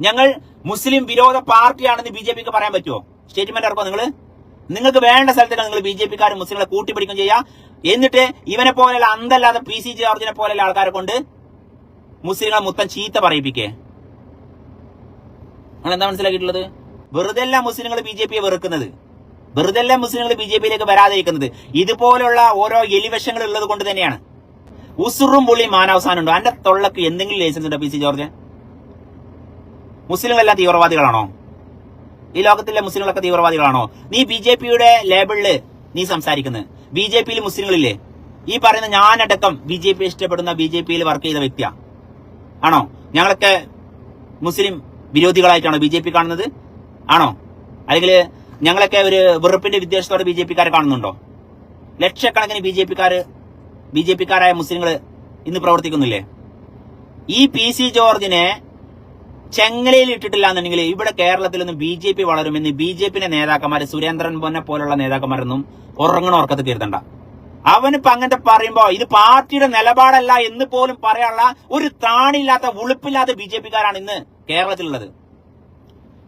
ഞങ്ങൾ മുസ്ലിം വിരോധ പാർട്ടിയാണെന്ന് B J പിക്ക് പറയാൻ പറ്റുമോ? സ്റ്റേറ്റ്മെന്റ് ഇറക്കോ നിങ്ങൾ നിങ്ങൾക്ക് വേണ്ട സ്ഥലത്തേക്ക് നിങ്ങൾ ബി ജെ പിക്കാരും മുസ്ലിങ്ങളെ കൂട്ടിപ്പിടിക്കും ചെയ്യാം. എന്നിട്ട് ഇവനെ പോലെയുള്ള അന്തല്ലാതെ പി സി ജോർജിനെ പോലെയുള്ള ആൾക്കാരെ കൊണ്ട് മുസ്ലിങ്ങളെ മൊത്തം ചീത്ത പറയിപ്പിക്കേ. നിങ്ങൾ എന്താ മനസ്സിലാക്കിയിട്ടുള്ളത്? വെറുതെ അല്ല മുസ്ലിങ്ങൾ ബി ജെ പിയെ വെറുക്കുന്നത്. വെറുതെ അല്ല മുസ്ലിങ്ങൾ ബി ജെ പിയിലേക്ക് വരാതിരിക്കുന്നത്. ഇതുപോലുള്ള ഓരോ എലിവശങ്ങൾ ഉള്ളത് കൊണ്ട് തന്നെയാണ്. ഉസുറും പുള്ളിയും മാനവസാനുണ്ടോ അന്റെ തൊള്ളക്ക് എന്തെങ്കിലും ലൈസൻസ് ഉണ്ടോ പി സി ജോർജ്? മുസ്ലിങ്ങളെല്ലാം തീവ്രവാദികളാണോ? ഈ ലോകത്തിലെ മുസ്ലിങ്ങളൊക്കെ തീവ്രവാദികളാണോ? നീ ബി ജെ പിയുടെ ലേബിളിൽ നീ സംസാരിക്കുന്നത് ബി ജെ പിയിൽ മുസ്ലിങ്ങളില്ലേ? ഈ പറയുന്ന ഞാനടക്കം ബി ജെ പി ഇഷ്ടപ്പെടുന്ന ബി ജെ പിയിൽ വർക്ക് ചെയ്ത വ്യക്തിയാ. ആണോ? ഞങ്ങളൊക്കെ മുസ്ലിം വിരോധികളായിട്ടാണോ ബി ജെ പി കാണുന്നത്? ആണോ? അല്ലെങ്കിൽ ഞങ്ങളൊക്കെ ഒരു വെറുപ്പിന്റെ വിദ്വേഷത്തോടെ ബി ജെ പിക്കാരെ കാണുന്നുണ്ടോ? ലക്ഷക്കണക്കിന് ബി ജെ പിക്കാർ ബി ജെ പിക്കാരായ മുസ്ലിങ്ങൾ ഇന്ന് പ്രവർത്തിക്കുന്നില്ലേ? ഈ പി സി ജോർജിനെ ചെങ്ങലയിൽ ഇട്ടിട്ടില്ല എന്നുണ്ടെങ്കിൽ ഇവിടെ കേരളത്തിലൊന്നും ബി ജെ പി വളരുമെന്ന് ബി ജെ പിന്റെ നേതാക്കന്മാർ സുരേന്ദ്രൻ പൊന്നെ പോലുള്ള നേതാക്കന്മാരൊന്നും ഉറങ്ങണ ഉറക്കത്ത് കരുതണ്ട. അവനിപ്പോ അങ്ങനത്തെ പറയുമ്പോ ഇത് പാർട്ടിയുടെ നിലപാടല്ല എന്ന് പോലും പറയാനുള്ള ഒരു താണില്ലാത്ത ഉളുപ്പില്ലാത്ത ബി ജെ പിക്കാരാണ് ഇന്ന് കേരളത്തിലുള്ളത്.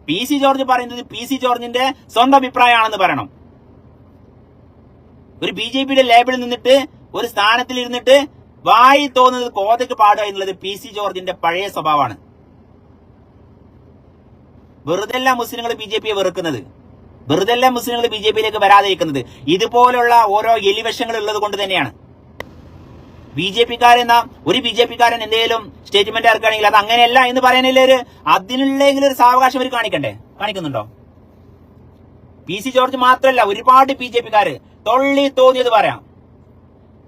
പി സി ജോർജ് പറയുന്നത് പി സി ജോർജിന്റെ സ്വന്തം അഭിപ്രായമാണെന്ന് പറയണം. ഒരു ബി ജെ പിയുടെ ലേബിളിൽ നിന്നിട്ട് ഒരു സ്ഥാനത്തിൽ ഇരുന്നിട്ട് വായി തോന്നുന്നത് കോതയ്ക്ക് പാടുക എന്നുള്ളത് പി സി ജോർജിന്റെ പഴയ സ്വഭാവമാണ്. വെറുതെ അല്ല മുസ്ലിങ്ങൾ ബി ജെ പിയെ വെറുക്കുന്നത്. വെറുതെ അല്ല മുസ്ലിങ്ങൾ ബി ജെ പിയിലേക്ക് വരാതിരിക്കുന്നത്. ഇതുപോലുള്ള ഓരോ എലിവശങ്ങൾ ഉള്ളത് കൊണ്ട് തന്നെയാണ്. ബി ജെ പിക്കാരെന്ന ഒരു ബി ജെ പിക്കാരൻ എന്തെങ്കിലും സ്റ്റേറ്റ്മെന്റ് ഇറക്കുകയാണെങ്കിൽ അത് അങ്ങനെയല്ല എന്ന് പറയാനില്ല ഒരു അതിനുള്ളെങ്കിലും ഒരു സാവകാശം അവർ കാണിക്കണ്ടേ? കാണിക്കുന്നുണ്ടോ? പി സി ജോർജ് മാത്രമല്ല ഒരുപാട് ബി ജെ പിക്കാര് തൊള്ളി തോന്നിയത് പറയാം.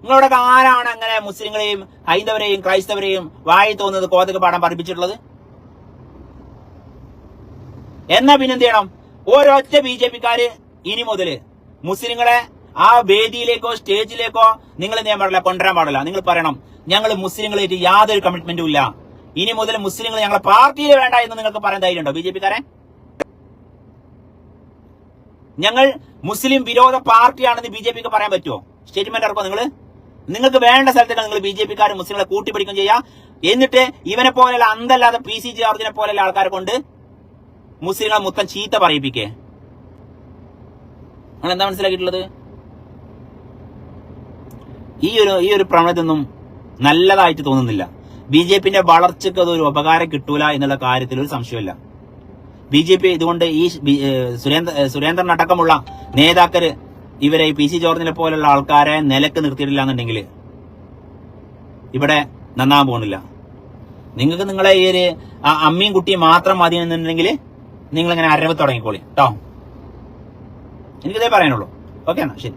നിങ്ങളോടൊക്കെ ആരാണ് അങ്ങനെ മുസ്ലിങ്ങളെയും ഹൈന്ദവരെയും ക്രൈസ്തവരെയും വായി തോന്നുന്നത് കോതക പാഠം പഠിപ്പിച്ചിട്ടുള്ളത്? എന്നാ പിന്നെന്ത് ചെയ്യണം? ഓരൊറ്റ ബി ജെ പിക്കാര് ഇനി മുതൽ മുസ്ലിങ്ങളെ ആ വേദിയിലേക്കോ സ്റ്റേജിലേക്കോ നിങ്ങൾ എന്ത് ചെയ്യാൻ പാടില്ല കൊണ്ടുവരാൻ പാടില്ല. നിങ്ങൾ പറയണം ഞങ്ങൾ മുസ്ലിങ്ങളായിട്ട് യാതൊരു കമ്മിറ്റ്മെന്റും ഇല്ല. ഇനി മുതൽ മുസ്ലിങ്ങൾ ഞങ്ങളെ പാർട്ടിയിൽ വേണ്ട എന്ന് നിങ്ങൾക്ക് പറയാൻ ധൈര്യമുണ്ടോ ബി ജെ പിക്കാരെ? ഞങ്ങൾ മുസ്ലിം വിരോധ പാർട്ടിയാണെന്ന് ബി ജെ പിക്ക് പറയാൻ പറ്റുമോ സ്റ്റേറ്റ്മെന്റ് ഇറക്കോ നിങ്ങൾ നിങ്ങൾക്ക് വേണ്ട സ്ഥലത്തേക്ക് നിങ്ങൾ ബി ജെ പിക്കാരും മുസ്ലിങ്ങളെ കൂട്ടിപ്പിടിക്കുകയും ചെയ്യാം. എന്നിട്ട് ഇവനെ പോലെയുള്ള അന്തല്ലാതെ പി സി ജോർജിനെ പോലെയുള്ള ആൾക്കാരെ കൊണ്ട് മുസ്ലിങ്ങളെ മൊത്തം ചീത്ത പറയിപ്പിക്കേ. നിങ്ങൾ എന്താ മനസ്സിലാക്കിയിട്ടുള്ളത്? ഈ ഒരു ഈ ഒരു പ്രവണതൊന്നും നല്ലതായിട്ട് തോന്നുന്നില്ല. ബി ജെ പിന്റെ വളർച്ചയ്ക്ക് അതൊരു ഉപകാരം കിട്ടൂല എന്നുള്ള കാര്യത്തിൽ ഒരു സംശയമില്ല ബി ജെ പി ഇതുകൊണ്ട് ഈ സുരേന്ദ്ര സുരേന്ദ്രൻ അടക്കമുള്ള നേതാക്കര് ഇവരെ പി സി ജോർജിനെ പോലുള്ള ആൾക്കാരെ നിലയ്ക്ക് നിർത്തിയിട്ടില്ല എന്നുണ്ടെങ്കിൽ ഇവിടെ നന്നാൻ പോകുന്നില്ല. നിങ്ങൾക്ക് നിങ്ങളെ ഈ ഒരു അമ്മയും കുട്ടിയും മാത്രം മതി എന്നുണ്ടെങ്കിൽ നിങ്ങൾ ഇങ്ങനെ അരവ് തുടങ്ങിക്കോളി. കേട്ടോ എനിക്കിതേ പറയാനുള്ളൂ. ഓക്കെ എന്നാ ശരി.